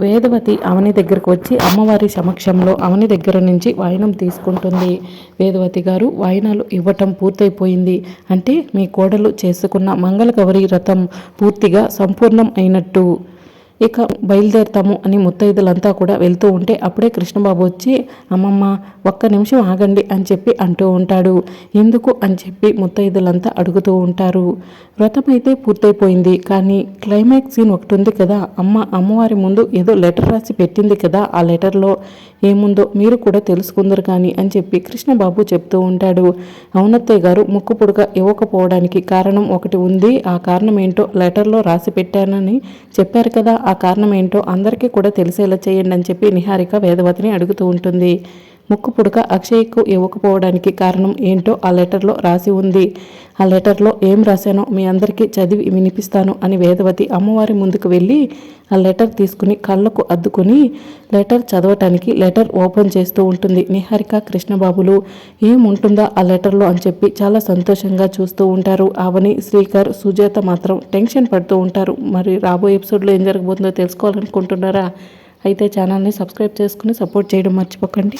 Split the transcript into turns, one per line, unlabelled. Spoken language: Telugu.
వేదవతి అవని దగ్గరకు వచ్చి అమ్మవారి సమక్షంలో అవని దగ్గర నుంచి వాయినం తీసుకుంటుంది. వేదవతి గారు వాయినాలు ఇవ్వటం పూర్తయిపోయింది. అంటే మీ కోడలు చేసుకున్న మంగళగౌరి రథం పూర్తిగా సంపూర్ణం అయినట్టు. ఇక బయలుదేరుతాము అని ముత్తైదులంతా కూడా వెళ్తూ ఉంటే అప్పుడే కృష్ణబాబు వచ్చి అమ్మమ్మ ఒక్క నిమిషం ఆగండి అని చెప్పి అంటూ ఉంటాడు. ఎందుకు? అని చెప్పి ముత్తైదులంతా అడుగుతూ ఉంటారు. వ్రతం అయితే పూర్తయిపోయింది కానీ క్లైమాక్స్ సీన్ ఒకటి ఉంది కదా. అమ్మ అమ్మవారి ముందు ఏదో లెటర్ రాసి పెట్టింది కదా ఆ లెటర్లో ఏముందో మీరు కూడా తెలుసుకుందరు కానీ అని చెప్పి కృష్ణబాబు చెప్తూ ఉంటాడు. అవునత్తయ్య గారు ముక్కు పొడుగా ఇవ్వకపోవడానికి కారణం ఒకటి ఉంది. ఆ కారణం ఏంటో లెటర్లో రాసి పెట్టానని చెప్పారు కదా ఆ కారణం ఏంటో అందరికీ కూడా తెలిసేలా చేయండి అని చెప్పి నిహారిక వేదవతిని అడుగుతూ ఉంటుంది. ముక్కు పుడక అక్షయ్కు ఇవ్వకపోవడానికి కారణం ఏంటో ఆ లెటర్లో రాసి ఉంది. ఆ లెటర్లో ఏం రాశానో మీ అందరికీ చదివి వినిపిస్తాను అని వేదవతి అమ్మవారి ముందుకు వెళ్ళి ఆ లెటర్ తీసుకుని కళ్ళకు అద్దుకొని లెటర్ చదవటానికి లెటర్ ఓపెన్ చేస్తూ ఉంటుంది. నిహారిక కృష్ణబాబులు ఏముంటుందా ఆ లెటర్లో అని చెప్పి చాలా సంతోషంగా చూస్తూ ఉంటారు. అవని శ్రీకర్ సుజాత మాత్రం టెన్షన్ పడుతూ ఉంటారు. మరి రాబోయే ఎపిసోడ్లో ఏం జరగబోతుందో తెలుసుకోవాలనుకుంటున్నారా? అయితే ఛానల్ని సబ్స్క్రైబ్ చేసుకుని సపోర్ట్ చేయడం మర్చిపోకండి.